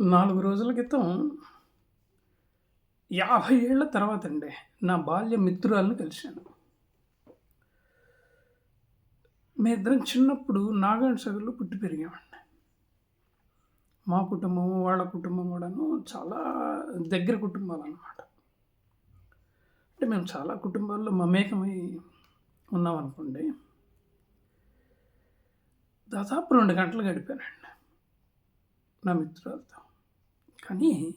నాలుగు రోజుల క్రితం యాభై ఏళ్ళ తర్వాత అండి నా బాల్య మిత్రురాలను కలిశాను. మీ ఇద్దరం చిన్నప్పుడు నాగార్జున సగర్లో పుట్టి పెరిగామండి. మా కుటుంబము వాళ్ళ కుటుంబం కూడాను చాలా దగ్గర కుటుంబాలు అన్నమాట. అంటే మేము చాలా కుటుంబాల్లో మమేకమై ఉన్నామనుకోండి దాదాపు రెండు గంటలు గడిపానండి నా మిత్రులతో కానీ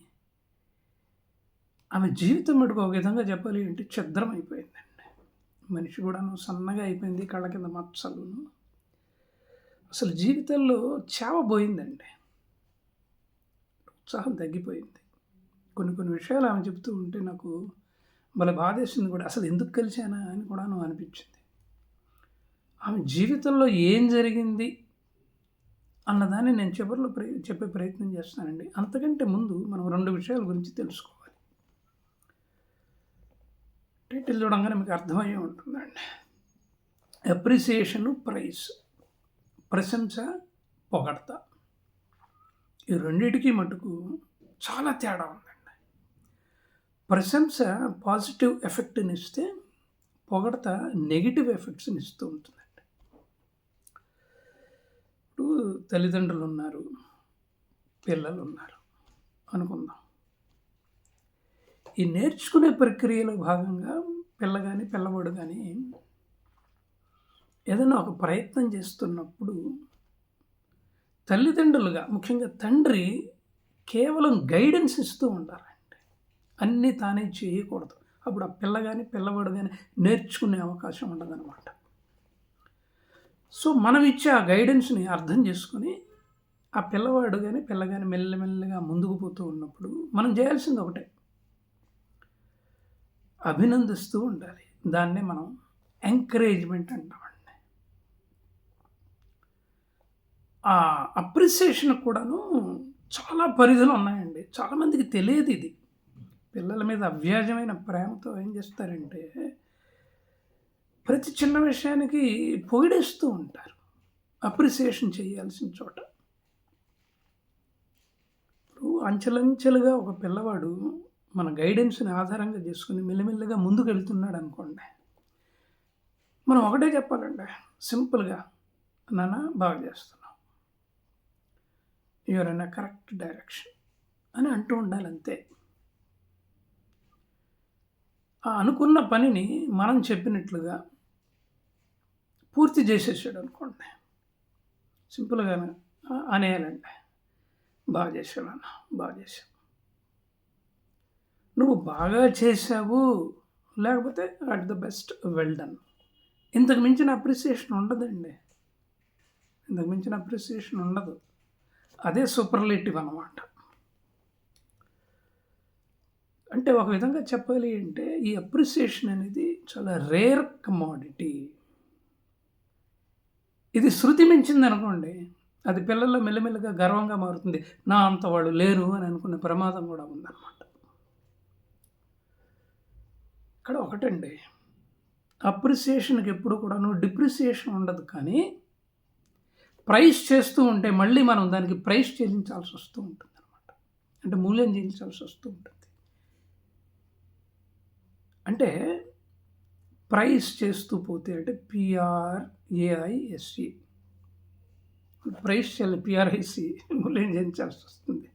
ఆమె జీవితం మటుకు ఒక విధంగా చెప్పాలి అంటే ఛద్రం అయిపోయిందండి. మనిషి కూడాను సన్నగా అయిపోయింది కళ్ళ కింద మచ్చలును. అసలు జీవితంలో చేవ పోయిందండి. ఉత్సాహం తగ్గిపోయింది. కొన్ని కొన్ని విషయాలు ఆమె చెప్తూ ఉంటే నాకు భలే బాధేసింది కూడా. అసలు ఎందుకు కలిశానా అని కూడాను అనిపించింది. ఆమె జీవితంలో ఏం జరిగింది? అన్నదాన్ని నేను చివరిలో ప్ర చెప్పే ప్రయత్నం చేస్తానండి. అంతకంటే ముందు మనం రెండు విషయాల గురించి తెలుసుకోవాలి. టైటిల్ చూడంగానే మీకు అర్థమయ్యే ఉంటుందండి. అప్రిసియేషను ప్రైస్ ప్రశంస పొగడత. ఈ రెండింటికి మటుకు చాలా తేడా ఉందండి. ప్రశంస పాజిటివ్ ఎఫెక్ట్ని ఇస్తే పొగడత నెగిటివ్ ఎఫెక్ట్స్ని ఇస్తూ ఉంటుంది ఇప్పుడు తల్లిదండ్రులు ఉన్నారు పిల్లలు ఉన్నారు అనుకుందాం. ఈ నేర్చుకునే ప్రక్రియలో భాగంగా పిల్ల కానీ పిల్లవాడు కానీ ఏదైనా ఒక ప్రయత్నం చేస్తున్నప్పుడు తల్లిదండ్రులుగా ముఖ్యంగా తండ్రి కేవలం గైడెన్స్ ఇస్తూ ఉండాలండి. అన్నీ తానే చేయకూడదు. అప్పుడు ఆ పిల్ల కానీ పిల్లవాడు కానీ నేర్చుకునే అవకాశం ఉండదన్నమాట. సో మనం ఇచ్చే ఆ గైడెన్స్ని అర్థం చేసుకొని ఆ పిల్లవాడు కానీ పిల్ల కానీ మెల్లమెల్లగా ముందుకు పోతూ ఉన్నప్పుడు మనం చేయాల్సింది ఒకటే. అభినందిస్తూ ఉండాలి. దాన్నే మనం ఎంకరేజ్మెంట్ అంటామండి. ఆ అప్రిసియేషన్ కూడాను చాలా పరిధులు ఉన్నాయండి. చాలామందికి తెలియదు ఇది. పిల్లల మీద అవ్యాజమైన ప్రేమతో ఏం చేస్తారంటే ప్రతి చిన్న విషయానికి పొగిడేస్తూ ఉంటారు. అప్రిసియేషన్ చేయాల్సిన చోట. ఇప్పుడు అంచెలంచెలుగా ఒక పిల్లవాడు మన గైడెన్స్ని ఆధారంగా చేసుకుని మెల్లమెల్లగా ముందుకు వెళ్తున్నాడు అనుకోండి మనం ఒకటే చెప్పాలండి. సింపుల్గా నాన్న బాగా చేస్తున్నాం you are in a correct direction అని అంటూ ఉండాలి అంతే ఆ అనుకున్న పనిని మనం చెప్పినట్లుగా పూర్తి చేసేసాడు అనుకోండి. సింపుల్గా అనేయాలండి. బాగా చేశాడు అన్న బాగా చేశావు. నువ్వు బాగా చేసావు లేకపోతే at the best well done. ఇంతకు మించిన అప్రిసియేషన్ ఉండదండి. ఇంతకు మించిన అప్రిసియేషన్ ఉండదు. అదే సూపర్లేటివ్ అనమాట అంటే ఒక విధంగా చెప్పాలి అంటే ఈ అప్రిసియేషన్ అనేది చాలా రేర్ కమాడిటీ. ఇది శృతి మించింది అనుకోండి. అది పిల్లల్లో మెల్లమెల్లగా గర్వంగా మారుతుంది. నా అంత వాళ్ళు లేరు అని అనుకునే ప్రమాదం కూడా ఉందన్నమాట. ఇక్కడ ఒకటండి. అప్రిసియేషన్కి ఎప్పుడు కూడాను డిప్రిసియేషన్ ఉండదు కానీ ప్రైస్ చేస్తూ ఉంటే మళ్ళీ మనం దానికి ప్రైస్ చెల్లించాల్సి వస్తూ ఉంటుంది అనమాట అంటే మూల్యం చెల్లించాల్సి వస్తూ ఉంటుంది. అంటే ప్రైస్ చేస్తూ పోతే అంటే పిఆర్ఏఐఎస్సి ప్రైస్ చేయాలి పిఆర్ఐసి మూల్యం చేయించాల్సి వస్తుంది.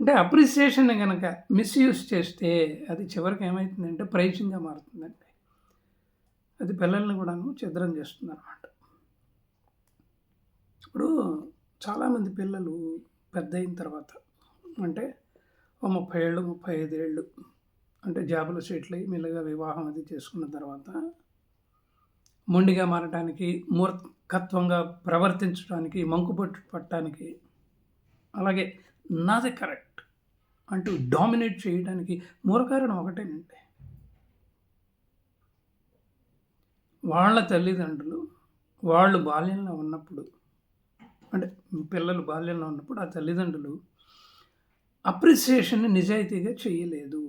అంటే అప్రిసియేషన్ కనుక మిస్యూజ్ చేస్తే అది చివరికి ఏమవుతుందంటే ప్రైజింగ్గా మారుతుందండి. అది పిల్లల్ని కూడాను చిద్రం చేస్తుంది అనమాట ఇప్పుడు చాలామంది పిల్లలు పెద్ద అయిన తర్వాత అంటే ఓ ముప్పై ఏళ్ళు ముప్పై ఐదేళ్ళు అంటే జాబులు సెటిల్ అయ్యి మెల్లగా వివాహం అది చేసుకున్న తర్వాత మొండిగా మారటానికి మూర్ఖత్వంగా ప్రవర్తించడానికి మంకుపట్టు పట్టడానికి అలాగే నాది కరెక్ట్ అంటూ డామినేట్ చేయడానికి మూల కారణం ఒకటేనండి. వాళ్ళ తల్లిదండ్రులు వాళ్ళు బాల్యంలో ఉన్నప్పుడు అంటే పిల్లలు బాల్యంలో ఉన్నప్పుడు ఆ తల్లిదండ్రులు అప్రిసియేషన్ని నిజాయితీగా చేయలేదు.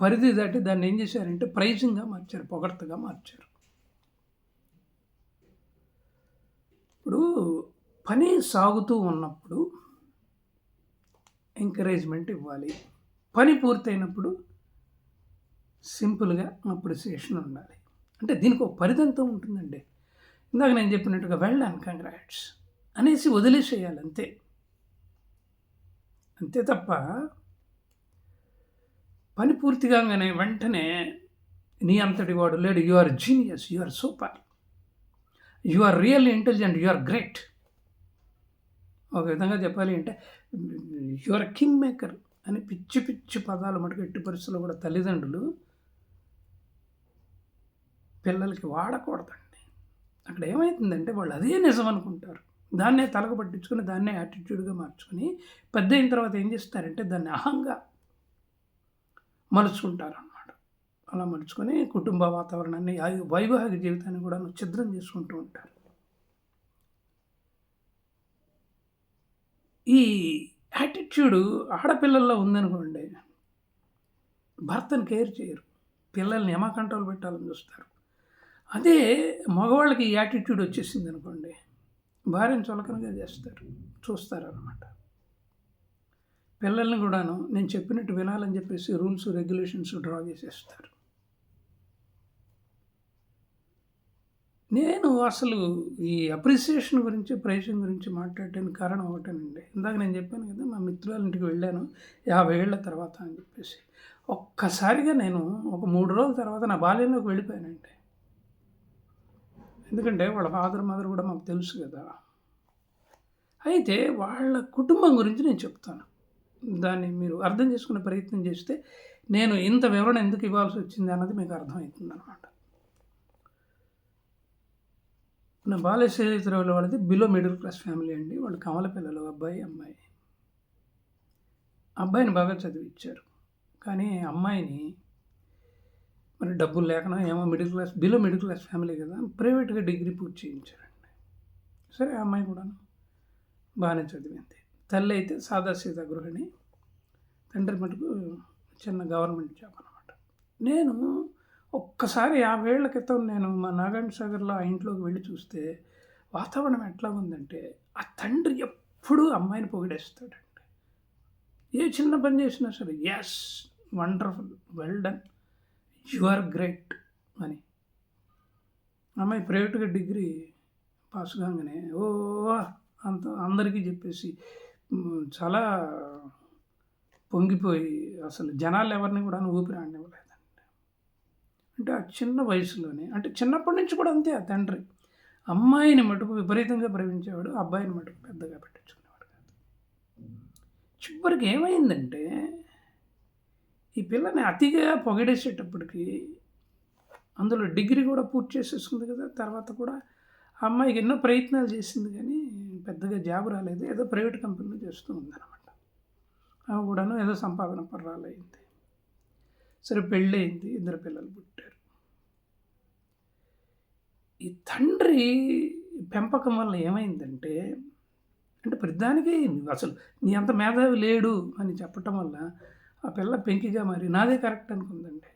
పరిధి దాటి దాన్ని ఏం చేశారంటే ప్రైజింగ్గా మార్చారు పొగడ్తగా మార్చారు. ఇప్పుడు పని సాగుతూ ఉన్నప్పుడు ఎంకరేజ్మెంట్ ఇవ్వాలి. పని పూర్తయినప్పుడు సింపుల్గా అప్రిసియేషన్ ఉండాలి. అంటే దీనికి ఒక పరిధంతో ఉంటుందండి. ఇందాక నేను చెప్పినట్టుగా వెళ్ళాను కంగ్రాట్స్ అనేసి వదిలేసేయాలి అంతే. అంతే తప్ప పని పూర్తి కాగానే వెంటనే నీ అంతటి వాడు లేడు. You are genius you are super you are really intelligent you are great ఒక విధంగా చెప్పాలి అంటే యు ఆర్ కింగ్ మేకర్ అని పిచ్చి పిచ్చి పదాలు మటుకు ఎట్టి పరిస్థితుల్లో కూడా తల్లిదండ్రులు పిల్లలకి వాడకూడదండి. అక్కడ ఏమవుతుందంటే వాళ్ళు అదే నిజం అనుకుంటారు. దాన్నే తలకు పట్టించుకొని దాన్నే యాటిట్యూడ్గా మార్చుకొని పెద్ద అయిన తర్వాత ఏం చేస్తారంటే దాన్ని అహంగా మలుచుకుంటారు అన్నమాట అలా మలుచుకొని కుటుంబ వాతావరణాన్ని ఆ- వైవాహిక జీవితాన్ని కూడా ఛిద్రం చేసుకుంటూ ఉంటారు. ఈ యాటిట్యూడ్ ఆడపిల్లల్లో ఉందనుకోండి భర్తను కేర్ చేయరు. పిల్లల్ని ఎమా కంట్రోల్ పెట్టాలని చూస్తారు. అదే మగవాళ్ళకి ఈ యాటిట్యూడ్ వచ్చేసింది అనుకోండి భార్యను చులకనగా చేస్తారు. చూస్తారు అనమాట పిల్లల్ని కూడాను నేను చెప్పినట్టు వినాలని చెప్పేసి రూల్స్ రెగ్యులేషన్స్ డ్రా చేసేస్తారు. నేను అసలు ఈ అప్రిసియేషన్ గురించి ప్రైసింగ్ గురించి మాట్లాడడానికి కారణం ఒకటేనండి. ఇందాక నేను చెప్పాను కదా మా మిత్రుల ఇంటికి వెళ్ళాను యాభై ఏళ్ళ తర్వాత అని చెప్పేసి. ఒక్కసారిగా నేను ఒక మూడు రోజుల తర్వాత నా బాల్యంలోకి వెళ్ళిపోయానండి. ఎందుకంటే వాళ్ళ ఫాదర్ మదర్ కూడా మాకు తెలుసు కదా. అయితే వాళ్ళ కుటుంబం గురించి నేను చెప్తాను. దాన్ని మీరు అర్థం చేసుకునే ప్రయత్నం చేస్తే నేను ఇంత వివరణ ఎందుకు ఇవ్వాల్సి వచ్చింది అన్నది మీకు అర్థమవుతుంది అనమాట నా బాల్య వాళ్ళది బిలో మిడిల్ క్లాస్ ఫ్యామిలీ అండి. వాళ్ళు కమల పిల్లలు అబ్బాయి అమ్మాయి. అబ్బాయిని బాగా చదివిచ్చారు. కానీ అమ్మాయిని మరి డబ్బులు లేకనా ఏమో middle class below middle class family కదా ప్రైవేట్గా డిగ్రీ పూర్తి చేయించారండి. సరే ఆ అమ్మాయి కూడాను బాగానే చదివింది. తల్లి అయితే సాదాసీదా గృహిణి. తండ్రి మటుకు చిన్న గవర్నమెంట్ జాబ్ అనమాట నేను ఒక్కసారి యాభై ఏళ్ళ క్రితం నేను మా నాగార్జున సాగర్లో ఆ ఇంట్లోకి వెళ్ళి చూస్తే వాతావరణం ఎట్లా ఉందంటే ఆ తండ్రి ఎప్పుడూ అమ్మాయిని పొగిడేస్తాడండి. ఏ చిన్న పని చేసినా సరే yes wonderful well done you are great అని. అమ్మాయి ప్రైవేట్గా డిగ్రీ పాస్ కాగానే ఓ అంత అందరికీ చెప్పేసి చాలా పొంగిపోయి అసలు జనాలు ఎవరిని కూడా ఊపిరి ఆడనివ్వలేదండి. అంటే ఆ చిన్న వయసులోనే అంటే చిన్నప్పటి నుంచి కూడా అంతే ఆ తండ్రి. అమ్మాయిని మటుకు విపరీతంగా ప్రేమించేవాడు అబ్బాయిని మటుకు పెద్దగా పెట్టించుకునేవాడు కాదు. చివరికి ఏమైందంటే ఈ పిల్లని అతిగా పొగిడేసేటప్పటికి అందులో డిగ్రీ కూడా పూర్తి చేసేసుకుంది కదా తర్వాత కూడా ఆ అమ్మాయికి ఎన్నో ప్రయత్నాలు చేసింది కానీ పెద్దగా జాబ్ రాలేదు. ఏదో ప్రైవేట్ కంపెనీలో చేస్తూ ఉందన్నమాట. ఆమె కూడాను ఏదో సంపాదన పర్రాలు అయింది సరే పెళ్ళి అయింది ఇద్దరు పిల్లలు పుట్టారు. ఈ తండ్రి పెంపకం వల్ల ఏమైందంటే అంటే ప్రతిదానికి అసలు నీ అంత మేధావి లేడు అని చెప్పటం వల్ల ఆ పిల్ల పెంకిగా మరి నాదే కరెక్ట్ అనుకుందండి.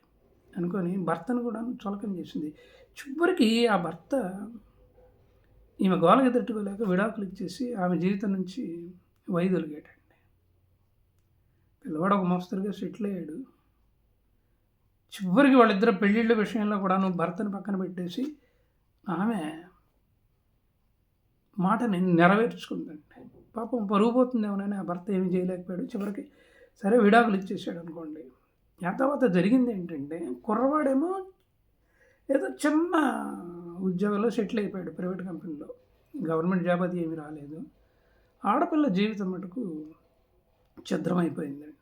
అనుకొని భర్తను కూడా చులకం చేసింది. చివరికి ఆ భర్త ఈమె గోలకి తట్టుకోలేక విడాకులు ఇచ్చేసి ఆమె జీవితం నుంచి వైదొలిగాడండి పిల్లవాడు ఒక మోస్తరుగా సెటిల్ అయ్యాడు. చివరికి వాళ్ళిద్దరు పెళ్ళిళ్ళ విషయంలో కూడా నువ్వు భర్తను పక్కన పెట్టేసి ఆమె మాటని నెరవేర్చుకుందండి పాపం పరుగు పోతుందేమోనని ఆ భర్త ఏమీ చేయలేకపోయాడు. చివరికి సరే విడాకులు ఇచ్చేసాడు అనుకోండి. ఆ తర్వాత జరిగింది ఏంటంటే కుర్రవాడేమో ఏదో చిన్న ఉద్యోగంలో సెటిల్ అయిపోయాడు ప్రైవేట్ కంపెనీలో. గవర్నమెంట్ జాబ్ అది ఏమీ రాలేదు. ఆడపిల్ల జీవితం మటుకు ఛద్రమైపోయిందండి.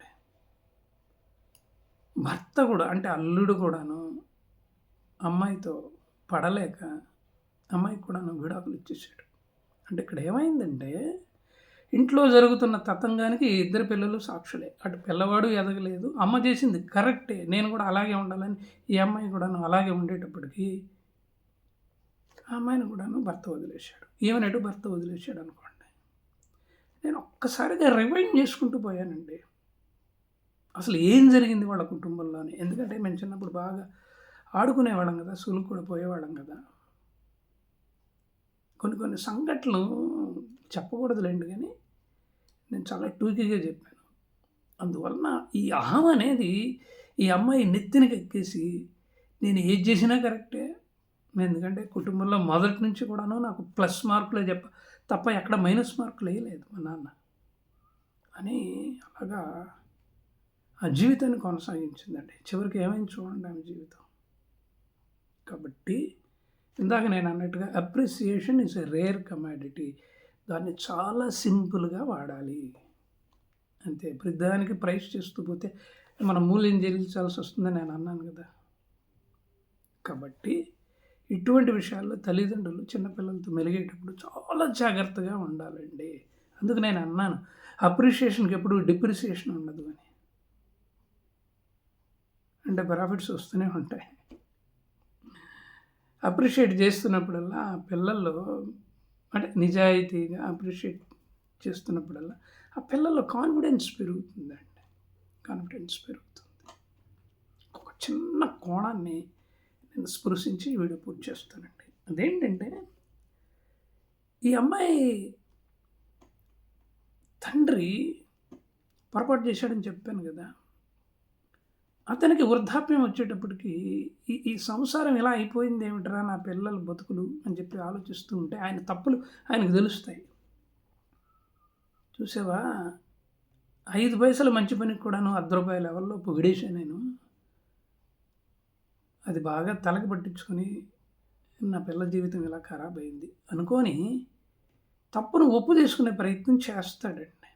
భర్త కూడా అంటే అల్లుడు కూడాను అమ్మాయితో పడలేక అమ్మాయికి కూడాను విడాకులు ఇచ్చేసాడు. అంటే ఇక్కడ ఏమైందంటే ఇంట్లో జరుగుతున్న తతంగానికి ఇద్దరు పిల్లలు సాక్షులే. అటు పిల్లవాడు ఎదగలేదు. అమ్మ చేసింది కరెక్టే. నేను కూడా అలాగే ఉండాలని ఈ అమ్మాయి కూడాను అలాగే ఉండేటప్పటికీ ఆ అమ్మాయిని కూడాను భర్త వదిలేశాడు. ఈమెనటు భర్త వదిలేశాడు అనుకోండి. నేను ఒక్కసారిగా రివైండ్ చేసుకుంటూ పోయానండి. అసలు ఏం జరిగింది వాళ్ళ కుటుంబంలోని? ఎందుకంటే మేము చిన్నప్పుడు బాగా ఆడుకునేవాళ్ళం కదా స్కూల్కి కూడా పోయేవాళ్ళం కదా. కొన్ని కొన్ని సంఘటనలు చెప్పకూడదులేండి కానీ నేను చాలా టూకీగా చెప్పాను. అందువలన ఈ అహం అనేది ఈ అమ్మాయి నెత్తినకెక్కేసి నేను ఏది చేసినా కరెక్టే ఎందుకంటే కుటుంబంలో మొదటి నుంచి కూడాను నాకు ప్లస్ మార్కులే చెప్ప తప్ప ఎక్కడ మైనస్ మార్కులు వేయలేదు మా నాన్న. అని అలాగా ఆ జీవితాన్ని కొనసాగించిందండి. చివరికి ఏమైంది చూడండి ఆమె జీవితం. కాబట్టి ఇందాక నేను అన్నట్టుగా appreciation is a rare commodity దాన్ని చాలా సింపుల్గా వాడాలి. అంతే. ప్రతిదానికి ప్రైస్ చేస్తూ పోతే మనం మూల్యం చెల్లించాల్సి వస్తుందని నేను అన్నాను కదా. కాబట్టి ఇటువంటి విషయాల్లో తల్లిదండ్రులు చిన్నపిల్లలతో మెలిగేటప్పుడు చాలా జాగ్రత్తగా ఉండాలండి. అందుకు నేను అన్నాను అప్రిషియేషన్కి ఎప్పుడు డిప్రిసియేషన్ ఉండదు అని. అంటే ప్రాఫిట్స్ వస్తూనే ఉంటాయి. అప్రిషియేట్ చేస్తున్నప్పుడల్లా ఆ పిల్లల్లో అంటే నిజాయితీగా అప్రిషియేట్ చేస్తున్నప్పుడల్లా ఆ పిల్లల్లో కాన్ఫిడెన్స్ పెరుగుతుందండి. కాన్ఫిడెన్స్ పెరుగుతుంది. ఒక చిన్న కోణాన్ని నేను స్పృశించి వీడియో పూర్తి చేస్తానండి. అదేంటంటే ఈ అమ్మాయి తండ్రి పొరపాటు చేశాడని చెప్పాను కదా అతనికి వృద్ధాప్యం వచ్చేటప్పటికి ఈ ఈ సంసారం ఇలా అయిపోయింది ఏమిట్రా నా పిల్లల బతుకులు అని చెప్పి ఆలోచిస్తూ ఉంటే ఆయన తప్పులు ఆయనకు తెలుస్తాయి. చూసావా? ఐదు పైసలు మంచి పనికి కూడాను అర్ధ రూపాయల లెవెల్లో పొగిడేసా అది బాగా తలకి పట్టించుకొని నా పిల్ల జీవితం ఇలా ఖరాబ్ అయింది అనుకొని తప్పును ఒప్పు తీసుకునే ప్రయత్నం చేస్తాడండి.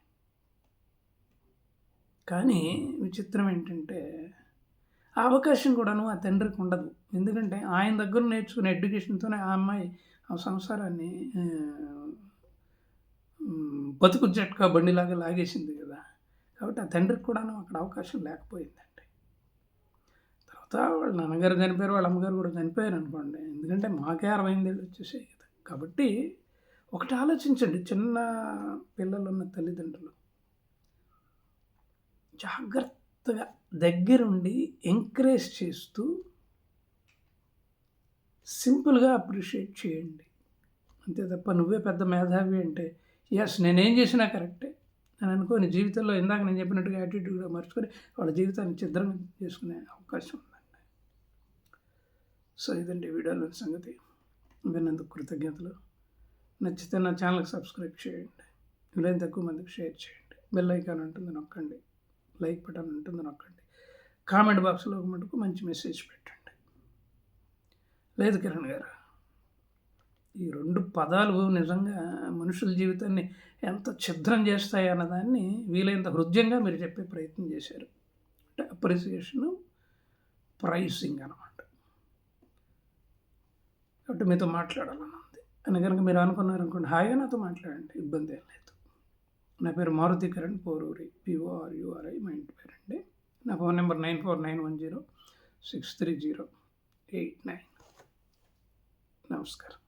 కానీ విచిత్రం ఏంటంటే ఆ అవకాశం కూడాను ఆ తండ్రికి ఉండదు. ఎందుకంటే ఆయన దగ్గర నేర్చుకునే ఎడ్యుకేషన్తోనే ఆ అమ్మాయి ఆ సంసారాన్ని బతుకు జట్కా బండిలాగా లాగేసింది కదా. కాబట్టి ఆ తండ్రికి కూడాను అక్కడ అవకాశం లేకపోయింది భర్త వాళ్ళ నాన్నగారు చనిపోయారు వాళ్ళ అమ్మగారు కూడా చనిపోయారు అనుకోండి. ఎందుకంటే మాకే అరవై ఏళ్ళు వచ్చేసాయి కదా. కాబట్టి ఒకటి ఆలోచించండి చిన్న పిల్లలు ఉన్న తల్లిదండ్రులు. జాగ్రత్తగా దగ్గరుండి ఎంకరేజ్ చేస్తూ సింపుల్గా అప్రిషియేట్ చేయండి. అంతే తప్ప నువ్వే పెద్ద మేధావి అంటే ఎస్ నేనేం చేసినా కరెక్టే అని అనుకోని జీవితంలో ఇందాక నేను చెప్పినట్టుగా యాటిట్యూడ్గా మర్చుకొని వాళ్ళ జీవితాన్ని చిద్రం చేసుకునే అవకాశం సో ఇదండి వీడియోలోని సంగతి. విన్నందుకు కృతజ్ఞతలు. నచ్చితే నా ఛానల్కి సబ్స్క్రైబ్ చేయండి. వీలైన తక్కువ మందికి షేర్ చేయండి. బెల్ ఐకాన్ ఉంటుంది నొక్కండి. లైక్ బటన్ ఉంటుంది నొక్కండి. కామెంట్ బాక్స్లో మటుకు మంచి మెసేజ్ పెట్టండి. లేదు కిరణ్ గారు ఈ రెండు పదాలు నిజంగా మనుషుల జీవితాన్ని ఎంత ఛిద్రం చేస్తాయి అన్నదాన్ని వీలైనంత హృదయంగా మీరు చెప్పే ప్రయత్నం చేశారు. అంటే అప్రిసియేషను ప్రైసింగ్ అనమాట కాబట్టి మీతో మాట్లాడాలని ఉంది అని కనుక మీరు అనుకున్నారు అనుకోండి హాయిగా నాతో మాట్లాడండి ఇబ్బంది ఏం లేదు. నా పేరు మారుతి కిరణ్ పోరూరి పిఓఆర్యుఆర్ఐ మా ఇంటి పేరు అండి నా phone number nine four nine one zero six three zero eight nine. నమస్కారం.